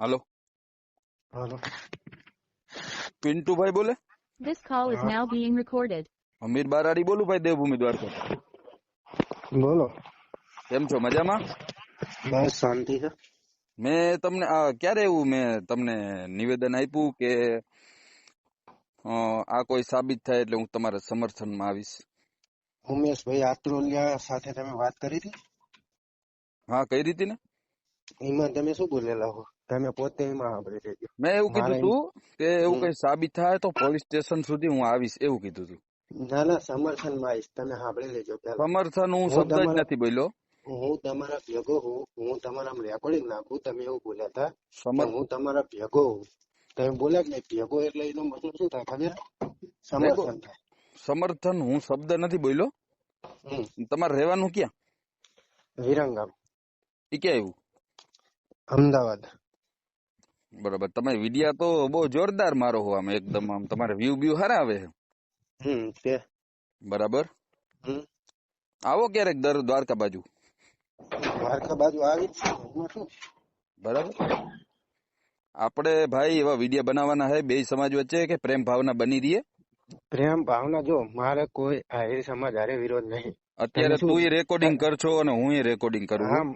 હાલો. હાલો. પિન્ટુભાઈ બોલે? This call is now being recorded. અમીર બારાડી બોલું ભાઈ દેવભૂમિ દ્વારકા બોલો. કેમ છો? મજામાં? બસ શાંતિ છે. મેં તમને આ ક્યારે એવું મેં તમને નિવેદન આપ્યું કે અ, આ કોઈ સાબિત થાય એટલે હું તમારા સમર્થનમાં આવીશ? ઉમેશભાઈ આત્રોલિયા સાથે તમે વાત કરી હતી? હા કઈ રીતે ને? એમાં તમે શું બોલેલા હો? તમે પોતે એમાં મેં એવું કીધું તું કે એવું કઈ સાબિત થાય તો પોલીસ સ્ટેશન સુધી હું આવીશ એવું કીધું તું. ના ના સમર્થનમાં આવીશ. તમે સાંભળી લેજો સમર્થન હું શબ્દ જ નથી બોલ્યો. હું તમારા ભેગો હું હું તમારા રેકોર્ડિંગ નાખું તમે એવું બોલ્યા હતા. હું તમારા ભેગો હું. તમે બોલ્યા કે ભેગો એટલે એનો મતલબ શું થાય ખબર? સમર્થન થાય. સમર્થન હું શબ્દ નથી બોલ્યો. તમારે રહેવાનું ક્યાં? વિરંગામ. એ ક્યાં આવ્યું? અમદાવાદ. બરાબર. તમે વિડિયા તો બહુ જોરદાર મારો હો આમ એકદમ આમ તમારે વ્યૂ બ્યુ હારા આવે હમ તે બરાબર. હમ. આવો ક્યારેક દર દ્વારકા બાજુ. દ્વારકા બાજુ આવી છે શું બરાબર. આપણે ભાઈ એવા વિડિયા બનાવવાના હે બે સમાજ વચ્ચે કે પ્રેમ ભાવના બની રહીએ? પ્રેમ ભાવના જો મારે કોઈ આહિર સમાજ હારે વિરોધ નહીં. અત્યારે તું તું રેકોર્ડિંગ કરશો અને હું રેકોર્ડિંગ કરું છું.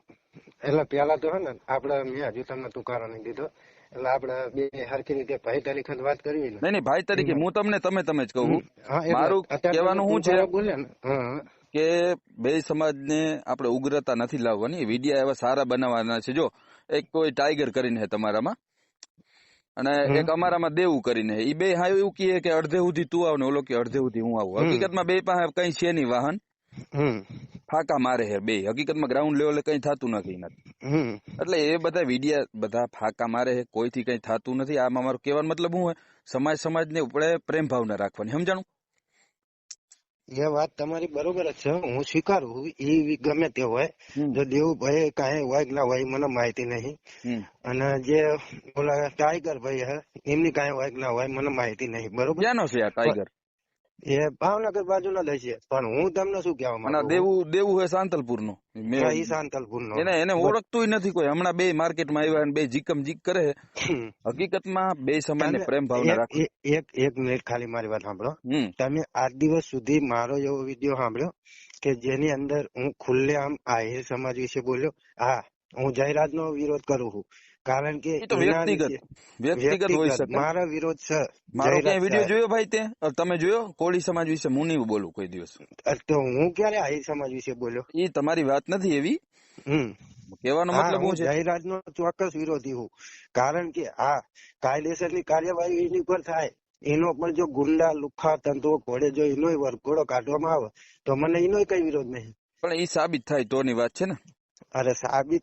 એટલે પેલા તો હે ને આપડે મેં હજુ તમને તુકારો નહીં દીધો એટલે આપણે બે હરખી રીતે ભાઈ તરીકે વાત કરવી ને. નહીં ભાઈ તરીકે. હું તમને તમે તમે જ કહું. મારું કહેવાનું શું છે? ને. કે બે સમાજને આપણે ઉગ્રતા નથી લાવવાની. વિડિયા એવા સારા બનાવવાના છે. જો એક કોઈ ટાઈગર કરીને છે તમારામાં અને. એક અમારામાં દેવું કરીને ઈ બે હા એવું કહે કે અડધે સુધી તું આવ ને ઓલો કે અડધે સુધી હું આવું. હકીકતમાં બે પાસે કઈ છે નહીં વાહન. ફાકા મારે હે બે. હકીકતમાં ગ્રાઉન્ડ લેવલે કઈ થતું નથી એનાથી. એટલે એ બધા વિડિયા બધા ફાકા મારે કોઈ કોઈથી કઈ થતું નથી. આમાં મારો કહેવાનો મતલબ હું સમાજ સમાજને આપણે પ્રેમ ભાવના રાખવાની. સમજાણું? એ વાત તમારી બરોબર જ છે. હું સ્વીકારું. એ ગમે તે હોય. જો દેવુભાઈ કાંઈ હોય ના હોય મને માહિતી નહીં. અને જે ઓલા ટાઈગર ભાઈ હે એમની કાંઈ હોય ના હોય મને માહિતી નહીં. બરોબર? ક્યાંનો છે આ ટાઈગર? એ ભાવનગર બાજુ ના દે છે પણ હું તમને શું કેવા માંગુ? દેવું દેવું હોય સાંતલપુર નો હા, સાંતલપુર નો એને એને ઓળખતું નથી કોઈ. હમણાં બે માર્કેટમાં આવ્યા અને બે જીકમ જીક કરે હકીકતમાં બે સમાજને તમે પ્રેમ ભાવના એક- એક એક મિનિટ ખાલી મારી વાત સાંભળો. તમે આજ દિવસ સુધી મારો એવો વીડિયો સાંભળ્યો કે જેની અંદર હું ખુલ્લે આમ આહિર સમાજ વિશે બોલ્યો? હા હું જયરાજ નો વિરોધ કરું છું. કારણ કે તો વ્યક્તિગત વ્યક્તિગત હોય શકે. મારો વિરોધ છે. મારો ક્યાંય વીડિયો જોયો ભાઈ તે? તમે જોયો? કોળી સમાજ વિશે હું નહીં બોલું કોઈ દિવસ. તો હું ક્યારે આહિર સમાજ વિશે બોલ્યો? એ તમારી વાત નથી એવી. કહેવાનો મતલબ હું છે? જાહેરાત નો ચોક્કસ વિરોધી હું. કારણ કે આ કાયદેસરની કાર્યવાહી એની પર થાય. એનો પણ જો ગુંડા લુખા તંતુઓ ઘોડે જો એનો વરઘોડો કાઢવામાં આવે તો મને એનો કઈ વિરોધ નહીં. પણ એ સાબિત થાય તો ની વાત છે ને. અરે સાબિત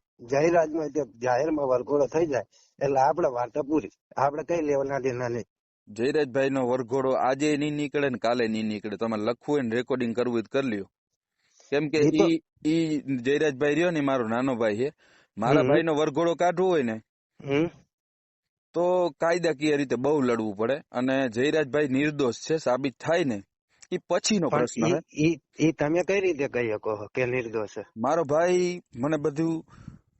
જાહેરાતમાં જાહેરમાં વરઘોડો થઈ જાય એટલે આપડે વાર્તા પૂરી આપડે કઈ લેવાના દેના નહીં. જયરાજભાઈ નો વરઘોડો આજે નહીં નીકળે ને કાલે નહીં નીકળે. તમારે લખવું હોય ને રેકોર્ડિંગ કરવું હોય કરી લ્યો. કેમ કે ઈ ઈ જયરાજભાઈ રહ્યો ને મારો નાનો ભાઈ છે. મારા ભાઈ નો વરઘોડો કાઢવો હોય ને તો કાયદાકીય રીતે બહુ લડવું પડે? અને જયરાજભાઈ નિર્દોષ છે સાબિત થાય ને એ પછીનો પ્રશ્ન ઈ તમે કઈ રીતે કહી શકો કે નિર્દોષ છે? મારો ભાઈ મને બધું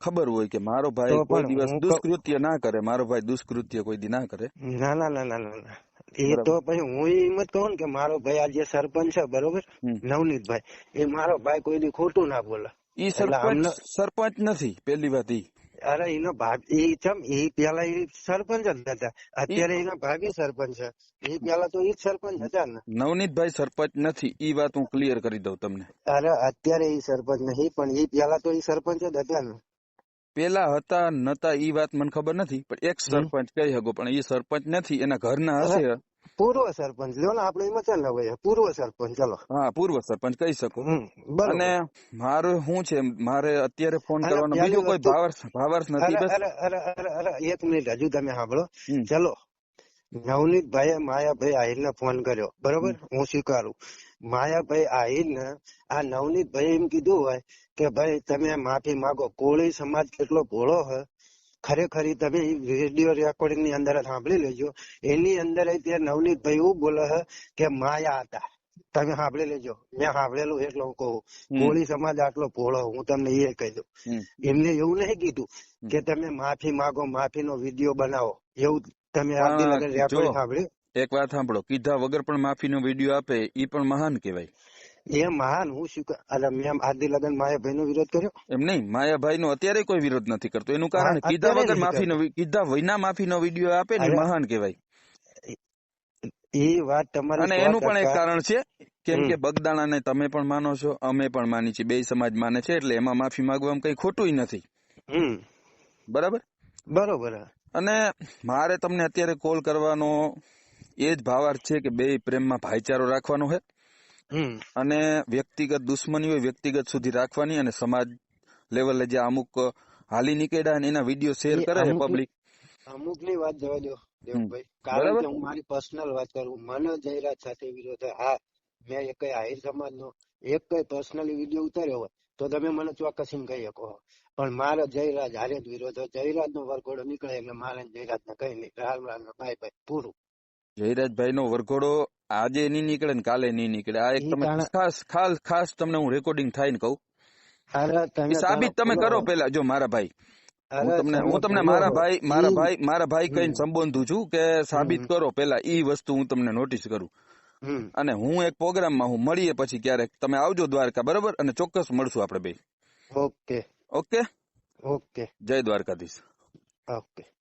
ખબર હોય કે મારો ભાઈ કોઈ દિવસ દુષ્કૃત્ય ના કરે મારો ભાઈ દુષ્કૃત્ય કોઈ દી ના કરે. ના ના ના ના ના. એ તો પછી હું એમ જ કહું ને કે મારો ભાઈ આ જે સરપંચ છે બરોબર? નવનીત ભાઈ એ મારો ભાઈ કોઈ દી ખોટું ના બોલે. ઈ સરપંચ સરપંચ નથી પેલી વાત ઈ. અરે એનો ભાભી એ ચમ એ પેલા એ સરપંચ જ હતા અત્યારે એના ભાભી સરપંચ છે. એ પેલા તો એ સરપંચ હતા ને. નવનીતભાઈ સરપંચ નથી ઈ વાત હું ક્લિયર કરી દઉં તમને. અરે અત્યારે એ સરપંચ નહીં પણ એ પેલા તો એ સરપંચ જ હતા ને. પેલા હતા નતા ઈ વાત મને ખબર નથી પણ એક સરપંચ કહી શકો પણ ઈ સરપંચ નથી એના ઘરના હશે. પૂર્વ સરપંચ લ્યો ને આપણે એમાં ચાલે હવે પૂર્વ સરપંચ ચલો. હા પૂર્વ સરપંચ કહી શકો. અને મારું શું છે મારે અત્યારે ફોન કરવાનો બીજો કોઈ ભાવર્સ ભાવાર્થ નથી બસ. અરે અરે અરે એક મિનિટ હજુ તમે સાંભળો. હમ. માયા ભાઈ આહિર ને ફોન કર્યો બરોબર? હું સ્વીકારું. માયાભાઈ ને આ નવનીતભાઈ એમ કીધું હોય કે ભાઈ તમે માફી માંગો કોળી સમાજ કેટલો ભોળો હોય ખરેખર તમે રેડિયો રેકોર્ડિંગની અંદર સાંભળી લેજો. એની અંદર તે નવનીતભાઈ એવું બોલે છે કે માયા હતા. તમે સાંભળી લેજો. મેં સાંભળેલું એટલે હું કહું. કોળી સમાજ આટલો ભોળો હું તમને એ કહી દઉં. એમને એવું નહીં કીધું કે તમે માફી માંગો માફીનો વીડિયો બનાવો. એવું તમે રેકોર્ડ. સાંભળ્યું? એક વાત સાંભળો કીધા વગર પણ માફીનો વીડિયો આપે એ પણ મહાન કહેવાય. એ મહાન હું શું અલ અરે મેં આદિ લગન માયાભાઈ નો વિરોધ કર્યો? એમ નહીં માયાભાઈ નો અત્યારે કોઈ વિરોધ નથી કરતો. એનું કારણ કીધા વગર માફીનો કીધા વિના માફીનો વીડિયો આપે ને મહાન કહેવાય. એ વાત તમારી અને એનું પણ એક કારણ છે કેમ કે કે બગદાણાને તમે પણ માનો છો અમે પણ માની છીએ બે સમાજ માને છે એટલે એમાં માફી માંગવામાં કઈ ખોટું નથી. બરાબર? બરોબર. અને મારે તમને અત્યારે કોલ કરવાનો એ જ ભાવાર્થ છે કે બે પ્રેમમાં ભાઈચારો રાખવાનો છે. અને વ્યક્તિગત દુશ્મની હોય વ્યક્તિગત સુધી રાખવાની અને સમાજ લેવલે જે અમુક હાલી નીકળ્યા અને એના વીડિયો શેર કરે છે પબ્લિક અમુકની વાત જવા દો દેવભાઈ કારણ કે હું મારી પર્સનલ વાત કરું મને જયરાજ સાથે વિરોધ હા મેં એક આહિર સમાજ નો એક કઈ પર્સનલી વીડિયો ઉતાર્યો હોય તો તમે મને ચોક્કસ એમ કહી શકો. પણ મારો જયરાજ હારે જ વિરોધ જયરાજ નો વરઘોડો નીકળે એટલે મારે જયરાજ ને કઈ નહીં. રામ રામ. Bye bye. પૂરું. જયરાજભાઈ નો વરઘોડો આજે નહીં નીકળે ને કાલે નહીં નીકળે. આ એક તમે ખાસ ખાસ ખાસ તમને હું રેકોર્ડિંગ થાય ને કહું. સાબિત તમે કરો. પેલા જો મારા ભાઈ. હું તમને હું તમને મારા ભાઈ મારા ભાઈ મારા ભાઈ કઈ સંબોધું છું કે સાબિત કરો પેલા ઈ વસ્તુ હું તમને નોટિસ કરું. અને હું એક પ્રોગ્રામમાં હું મળીએ પછી ક્યારેક તમે આવજો દ્વારકા બરોબર? અને ચોક્કસ મળશું આપણે બે. ઓકે. ઓકે? ઓકે. જય દ્વારકાધીશ. ઓકે.